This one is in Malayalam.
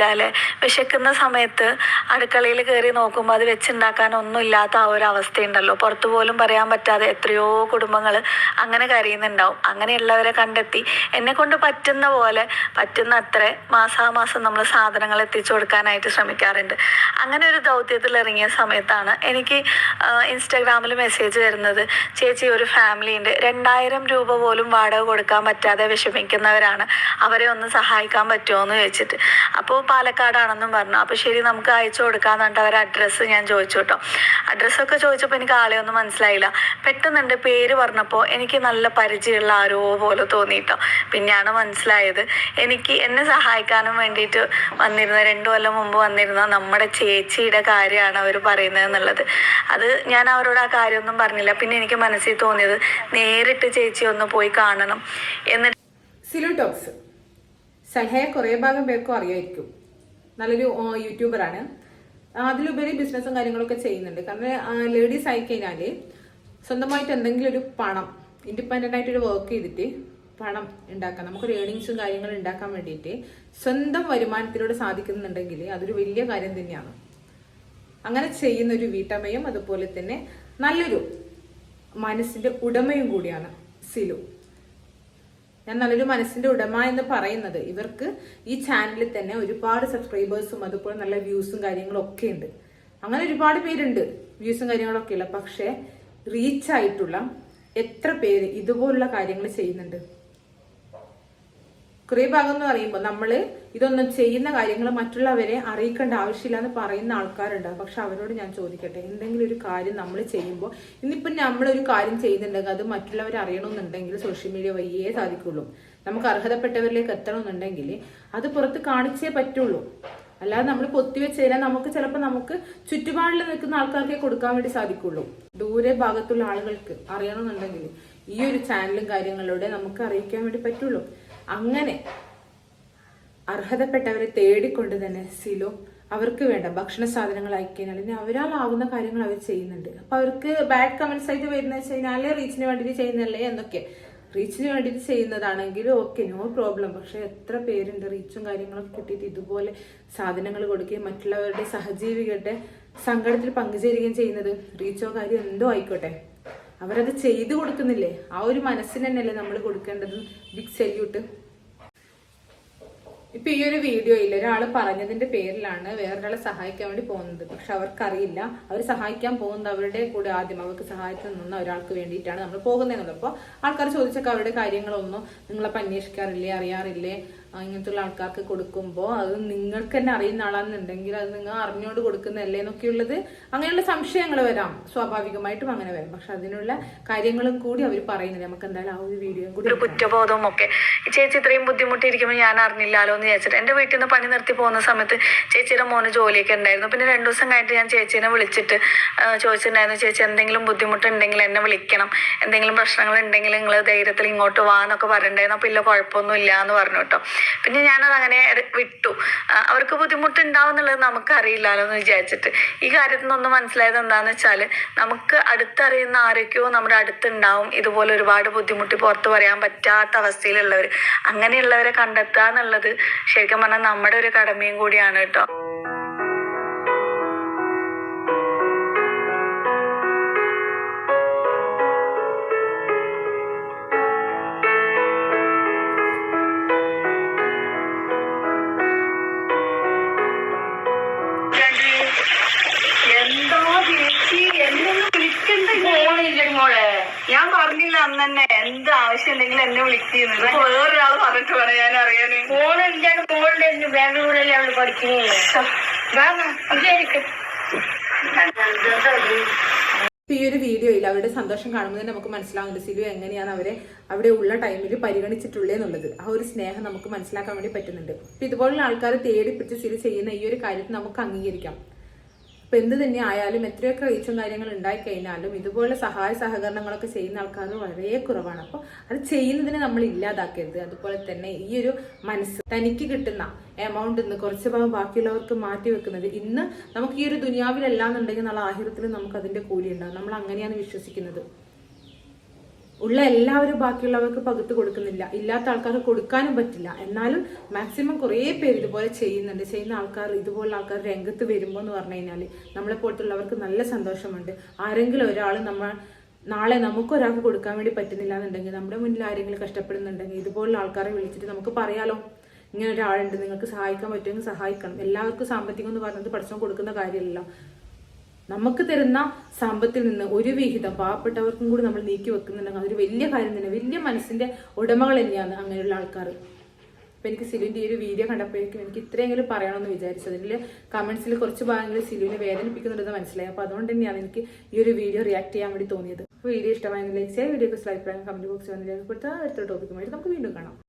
അറിയില്ല അല്ലേ വിശക്കുന്ന സമയത്ത് അടുക്കളയിൽ കയറി നോക്കുമ്പോൾ അത് വെച്ചുണ്ടാക്കാൻ ഒന്നും ഇല്ലാത്ത ആ ഒരു അവസ്ഥയുണ്ടല്ലോ. പുറത്തു പോലും പറയാൻ പറ്റാതെ എത്രയോ കുടുംബങ്ങൾ അങ്ങനെ കരയുന്നുണ്ടാവും. അങ്ങനെയുള്ളവരെ കണ്ടെത്തി. എന്നെ കൊണ്ട് പറ്റുന്ന പോലെ പറ്റുന്ന അത്ര മാസാമാസം നമ്മൾ സാധനങ്ങൾ എത്തിച്ചു കൊടുക്കാനായിട്ട് ശ്രമിക്കാറുണ്ട്. അങ്ങനെ ഒരു ദൗത്യത്തിൽ ഇറങ്ങിയ സമയത്താണ് എനിക്ക് ഇൻസ്റ്റാഗ്രാമിൽ മെസ്സേജ് വരുന്നത്. ചേച്ചി ഒരു ഫാമിലി ഉണ്ട് രണ്ടായിരം രൂപ പോലും വാടക കൊടുക്കാൻ പറ്റാതെ വിഷമിക്കുന്നവരാണ്. അവരെ ഒന്ന് സഹായിക്കാൻ പറ്റുമോ എന്ന് ചോദിച്ചിട്ട്. അപ്പോൾ പാലക്കാടാണെന്നും പറഞ്ഞു. അപ്പോൾ ശരി നമുക്ക് അയച്ചു കൊടുക്കാന്ന് പറഞ്ഞിട്ട് അവരെ അഡ്രസ്സ് ഞാൻ ചോദിച്ചു കേട്ടോ അഡ്രസ്സൊക്കെ ചോദിച്ചപ്പോൾ എനിക്ക് ആളെ ഒന്നും മനസ്സിലായില്ല. പെട്ടെന്ന് എന്റെ പേര് പറഞ്ഞപ്പോൾ എനിക്ക് നല്ല പരിചയമുള്ള ആരോ പോലെ തോന്നിയിട്ടോ പിന്നെയാണ് മനസ്സിലായത്. എനിക്ക് എന്നെ സഹായിക്കാനും വേണ്ടിയിട്ട് വന്നിരുന്ന രണ്ടു കൊല്ലം മുമ്പ് വന്നിരുന്ന നമ്മുടെ ചേച്ചിയുടെ കാര്യമാണ് അവർ പറയുന്നത് എന്നുള്ളത്. അത് ഞാൻ അവരോട് ആ കാര്യമൊന്നും പറഞ്ഞില്ല. പിന്നെ എനിക്ക് മനസ്സിൽ തോന്നിയത് നേരിട്ട് ചേച്ചി ഒന്ന് പോയി കാണണം എന്നിട്ട് സിലുടോക്സ് സൽഹയെ കുറേ ഭാഗം പേർക്കും അറിയായിരിക്കും. നല്ലൊരു യൂട്യൂബറാണ്. അതിലുപരി ബിസിനസ്സും കാര്യങ്ങളൊക്കെ ചെയ്യുന്നുണ്ട്. കാരണം ലേഡീസ് ആയി കഴിഞ്ഞാൽ സ്വന്തമായിട്ട് എന്തെങ്കിലും ഒരു പണം ഇൻഡിപെൻഡന്റ് ആയിട്ട് ഒരു വർക്ക് ചെയ്തിട്ട് പണം ഉണ്ടാക്കാൻ നമുക്കൊരു ഏണിങ്സും കാര്യങ്ങളും ഉണ്ടാക്കാൻ വേണ്ടിയിട്ട് സ്വന്തം വരുമാനത്തിലൂടെ സാധിക്കുന്നുണ്ടെങ്കിൽ അതൊരു വലിയ കാര്യം തന്നെയാണ്. അങ്ങനെ ചെയ്യുന്ന ഒരു വീട്ടമ്മയും അതുപോലെ തന്നെ നല്ലൊരു മനസ്സിന്റെ ഉടമയും കൂടിയാണ് സിലു. ഞാൻ നല്ലൊരു മനസ്സിന്റെ ഉടമ എന്ന് പറയുന്നത്. ഇവർക്ക് ഈ ചാനലിൽ തന്നെ ഒരുപാട് സബ്സ്ക്രൈബേഴ്സും അതുപോലെ നല്ല വ്യൂസും കാര്യങ്ങളും ഒക്കെ ഉണ്ട്. അങ്ങനെ ഒരുപാട് പേരുണ്ട് വ്യൂസും കാര്യങ്ങളൊക്കെ ഉള്ള പക്ഷേ റീച്ച് ആയിട്ടുള്ള എത്ര പേര് ഇതുപോലുള്ള കാര്യങ്ങൾ ചെയ്യുന്നുണ്ട്? കുറേ ഭാഗം എന്ന് പറയുമ്പോൾ നമ്മൾ ഇതൊന്നും ചെയ്യുന്ന കാര്യങ്ങൾ മറ്റുള്ളവരെ അറിയിക്കേണ്ട ആവശ്യമില്ല എന്ന് പറയുന്ന ആൾക്കാരുണ്ട്. പക്ഷെ അവരോട് ഞാൻ ചോദിക്കട്ടെ എന്തെങ്കിലും ഒരു കാര്യം നമ്മൾ ചെയ്യുമ്പോൾ ഇന്നിപ്പം നമ്മളൊരു കാര്യം ചെയ്യുന്നുണ്ടെങ്കിൽ അത് മറ്റുള്ളവർ അറിയണമെന്നുണ്ടെങ്കിൽ സോഷ്യൽ മീഡിയ വഴിയേ സാധിക്കുള്ളൂ. നമുക്ക് അർഹതപ്പെട്ടവരിലേക്ക് എത്തണമെന്നുണ്ടെങ്കിൽ അത് പുറത്ത് കാണിച്ചേ പറ്റുള്ളൂ. അല്ലാതെ നമ്മൾ പൊത്തിവെച്ച് കഴിഞ്ഞാൽ നമുക്ക് ചിലപ്പോൾ നമുക്ക് ചുറ്റുപാടിൽ നിൽക്കുന്ന ആൾക്കാർക്കേ കൊടുക്കാൻ വേണ്ടി സാധിക്കുള്ളൂ. ദൂരെ ഭാഗത്തുള്ള ആളുകൾക്ക് അറിയണമെന്നുണ്ടെങ്കിൽ ഈ ഒരു ചാനലും കാര്യങ്ങളിലൂടെ നമുക്ക് അറിയിക്കാൻ വേണ്ടി പറ്റുള്ളൂ. അങ്ങനെ അർഹതപ്പെട്ടവരെ തേടിക്കൊണ്ട് തന്നെ സിലോ അവർക്ക് വേണ്ട ഭക്ഷണ സാധനങ്ങൾ അയക്കാൻ അല്ലെങ്കിൽ അവരാളാവുന്ന കാര്യങ്ങൾ അവർ ചെയ്യുന്നുണ്ട്. അപ്പൊ അവർക്ക് ബാഡ് കമന്റ്സ് ആയിട്ട് വരുന്ന വെച്ച് കഴിഞ്ഞാൽ റീച്ചിന് വേണ്ടിയിട്ട് ചെയ്യുന്നല്ലേ എന്നൊക്കെ. റീച്ചിന് വേണ്ടിയിട്ട് ചെയ്യുന്നതാണെങ്കിൽ ഓക്കെ നോ പ്രോബ്ലം പക്ഷെ എത്ര പേരുണ്ട് റീച്ചും കാര്യങ്ങളൊക്കെ കിട്ടിയിട്ട് ഇതുപോലെ സാധനങ്ങൾ കൊടുക്കുകയും മറ്റുള്ളവരുടെ സഹജീവികളുടെ സങ്കടത്തിൽ പങ്കുചേരുകയും ചെയ്യുന്നത്. റീച്ചോ കാര്യം എന്തോ ആയിക്കോട്ടെ. അവരത് ചെയ്തു കൊടുക്കുന്നില്ലേ? ആ ഒരു മനസ്സിന് തന്നെയല്ലേ നമ്മൾ കൊടുക്കേണ്ടത് ബിഗ് സെല്യൂട്ട് ഇപ്പൊ ഈ ഒരു വീഡിയോയിൽ ഒരാൾ പറഞ്ഞതിന്റെ പേരിലാണ് വേറൊരാളെ സഹായിക്കാൻ വേണ്ടി പോകുന്നത്. പക്ഷെ അവർക്കറിയില്ല. അവർ സഹായിക്കാൻ പോകുന്നത് അവരുടെ കൂടെ ആദ്യം അവർക്ക് സഹായത്തിൽ നിന്ന ഒരാൾക്ക് വേണ്ടിയിട്ടാണ് നമ്മൾ പോകുന്നതെന്നുള്ളത്. അപ്പോൾ ആൾക്കാർ ചോദിച്ചൊക്കെ അവരുടെ കാര്യങ്ങളൊന്നും നിങ്ങളപ്പോൾ അന്വേഷിക്കാറില്ലേ അറിയാറില്ലേ? ഇങ്ങനത്തുള്ള ആൾക്കാർക്ക് കൊടുക്കുമ്പോൾ അത് നിങ്ങൾക്ക് തന്നെ അറിയുന്ന ആളാണെന്നുണ്ടെങ്കിൽ അത് നിങ്ങൾ അറിഞ്ഞുകൊണ്ട് കൊടുക്കുന്നതല്ലേ എന്നൊക്കെയുള്ളത് അങ്ങനെയുള്ള സംശയങ്ങൾ വരാം. സ്വാഭാവികമായിട്ടും അങ്ങനെ വരാം. പക്ഷെ അതിനുള്ള കാര്യങ്ങളും കൂടി അവർ പറയുന്നത്. നമുക്ക് എന്തായാലും ആ ഒരു വീഡിയോ കൂടി കുറ്റബോധവും ഒക്കെ ചേച്ചി ഇത്രയും ബുദ്ധിമുട്ടിയിരിക്കുമ്പോൾ ഞാൻ അറിഞ്ഞില്ലല്ലോ എന്ന് വിചാരിച്ചിട്ട്. എന്റെ വീട്ടിൽ നിന്ന് പണി നിർത്തി പോകുന്ന സമയത്ത് ചേച്ചിയുടെ മോന് ജോലിയൊക്കെ ഉണ്ടായിരുന്നു. പിന്നെ രണ്ടു ദിവസം കഴിഞ്ഞിട്ട് ഞാൻ ചേച്ചീനെ വിളിച്ചിട്ട് ചോദിച്ചിട്ടുണ്ടായിരുന്നു ചേച്ചി എന്തെങ്കിലും ബുദ്ധിമുട്ടുണ്ടെങ്കിൽ എന്നെ വിളിക്കണം. എന്തെങ്കിലും പ്രശ്നങ്ങൾ ഉണ്ടെങ്കിൽ നിങ്ങൾ ധൈര്യത്തിൽ ഇങ്ങോട്ട് വാ എന്നൊക്കെ പറഞ്ഞിട്ടുണ്ടായിരുന്നു. അപ്പോൾ ഇല്ല കുഴപ്പമൊന്നും ഇല്ല എന്ന് പറഞ്ഞു കേട്ടോ. പിന്നെ ഞാനത് അങ്ങനെ വിട്ടു. അവർക്ക് ബുദ്ധിമുട്ടുണ്ടാവും എന്നുള്ളത് നമുക്ക് അറിയില്ലല്ലോ എന്ന് വിചാരിച്ചിട്ട്. ഈ കാര്യത്തിൽ നിന്നൊന്ന് മനസ്സിലായത് എന്താണെന്ന് വെച്ചാൽ നമുക്ക് അടുത്തറിയുന്ന ആരൊക്കെയോ നമ്മുടെ അടുത്തുണ്ടാവും. ഇതുപോലെ ഒരുപാട് ബുദ്ധിമുട്ട് പുറത്ത് പറയാൻ പറ്റാത്ത അവസ്ഥയിലുള്ളവർ അങ്ങനെയുള്ളവരെ കണ്ടെത്തുക എന്നുള്ളത് ശരിക്കും പറഞ്ഞാൽ നമ്മുടെ ഒരു കടമയും കൂടിയാണ് കേട്ടോ. ഞാൻ പറഞ്ഞില്ല അന്ന് തന്നെ എന്ത് ആവശ്യം ഉണ്ടെങ്കിലും എന്നെ വിളിക്കുന്നത് ഇപ്പൊ വേറൊരാൾ പറഞ്ഞിട്ട് വേണം ഞാൻ അറിയാന് മോളിന്റെ മോളുടെ ബാംഗ്ലൂരിൽ അവൾ പഠിക്കുന്നത് ഈ ഒരു വീഡിയോയിൽ അവരുടെ സന്തോഷം കാണുമ്പോൾ തന്നെ നമുക്ക് മനസ്സിലാവുന്നുണ്ട് സിലു എങ്ങനെയാണ് അവരെ അവിടെ ഉള്ള ടൈമിൽ പരിഗണിച്ചിട്ടുള്ളത് എന്നുള്ളത്. ആ ഒരു സ്നേഹം നമുക്ക് മനസ്സിലാക്കാൻ വേണ്ടി പറ്റുന്നുണ്ട്. ഇതുപോലുള്ള ആൾക്കാർ തേടി പിടിച്ച് സിലു ചെയ്യുന്ന ഈ ഒരു കാര്യത്തിൽ നമുക്ക് അംഗീകരിക്കാം. അപ്പൊ എന്ത് തന്നെ ആയാലും എത്രയൊക്കെ റീച്ചും കാര്യങ്ങൾ ഉണ്ടായി കഴിഞ്ഞാലും ഇതുപോലെ സഹായ സഹകരണങ്ങളൊക്കെ ചെയ്യുന്ന ആൾക്കാർ വളരെ കുറവാണ്. അപ്പോൾ അത് ചെയ്യുന്നതിനെ നമ്മൾ ഇല്ലാതാക്കരുത്. അതുപോലെ തന്നെ ഈ ഒരു മനസ്സ് തനിക്ക് കിട്ടുന്ന എമൗണ്ട് ഇന്ന് കുറച്ച് ഭാഗം ബാക്കിയുള്ളവർക്ക് മാറ്റി വെക്കുന്നത് ഇന്ന് നമുക്ക് ഈ ഒരു ദുനിയാവിലല്ലാന്നുണ്ടെങ്കിൽ നാളെ ആഹിരത്തിൽ നമുക്ക് അതിന്റെ കൂലി ഉണ്ടാകും നമ്മൾ അങ്ങനെയാണ് വിശ്വസിക്കുന്നത്. ഉള്ള എല്ലാവരും ബാക്കിയുള്ളവർക്ക് പകുത്ത് കൊടുക്കുന്നില്ല. ഇല്ലാത്ത ആൾക്കാർക്ക് കൊടുക്കാനും പറ്റില്ല. എന്നാലും മാക്സിമം കുറേ പേര് ഇതുപോലെ ചെയ്യുന്നുണ്ട്. ചെയ്യുന്ന ആൾക്കാർ ഇതുപോലുള്ള ആൾക്കാർ രംഗത്ത് വരുമ്പോൾ എന്ന് പറഞ്ഞു കഴിഞ്ഞാൽ നമ്മളെ പോലത്തുള്ളവർക്ക് നല്ല സന്തോഷമുണ്ട്. ആരെങ്കിലും ഒരാൾ നമ്മൾ നാളെ നമുക്ക് ഒരാൾക്ക് കൊടുക്കാൻ വേണ്ടി പറ്റുന്നില്ല എന്നുണ്ടെങ്കിൽ നമ്മുടെ മുന്നിൽ ആരെങ്കിലും കഷ്ടപ്പെടുന്നുണ്ടെങ്കിൽ ഇതുപോലുള്ള ആൾക്കാരെ വിളിച്ചിട്ട് നമുക്ക് പറയാലോ? ഇങ്ങനെ ഒരാളുണ്ട് നിങ്ങൾക്ക് സഹായിക്കാൻ പറ്റുമെങ്കിൽ സഹായിക്കണം. എല്ലാവർക്കും സാമ്പത്തികം എന്ന് പറയുന്നത് പഠിച്ചോ കൊടുക്കുന്ന കാര്യമല്ല നമുക്ക് തരുന്ന സമ്പത്തിൽ നിന്ന് ഒരു വിഹിതം പാവപ്പെട്ടവർക്കും കൂടി നമ്മൾ നീക്കി വെക്കുന്നുണ്ടെങ്കിൽ അതൊരു വലിയ കാര്യം തന്നെ. വലിയ മനസ്സിന്റെ ഉടമകൾ തന്നെയാണ് അങ്ങനെയുള്ള ആൾക്കാർ. അപ്പൊ എനിക്ക് സിലുവിന്റെ ഈ ഒരു വീഡിയോ കണ്ടപ്പോഴേക്കും എനിക്ക് ഇത്രയെങ്കിലും പറയണമെന്ന് വിചാരിച്ചു. അതിൽ കമന്റ്സിൽ കുറച്ച് ഭാഗങ്ങൾ സിലുവിനെ വേദനിപ്പിക്കുന്നുണ്ടെന്ന് മനസ്സിലായി. അപ്പൊ അതുകൊണ്ട് തന്നെയാണ് എനിക്ക് ഈ ഒരു വീഡിയോ റിയാക്ട് ചെയ്യാൻ വേണ്ടി തോന്നിയത്. വീഡിയോ ഇഷ്ടമായെങ്കിൽ ലൈക്ക് ചെയ്യുക വീഡിയോ അഭിപ്രായം കമന്റ് ബോക്സിൽ വന്ന് അടുത്ത ടോപ്പിക്കുമായിട്ട് നമുക്ക് വീണ്ടും കാണാം.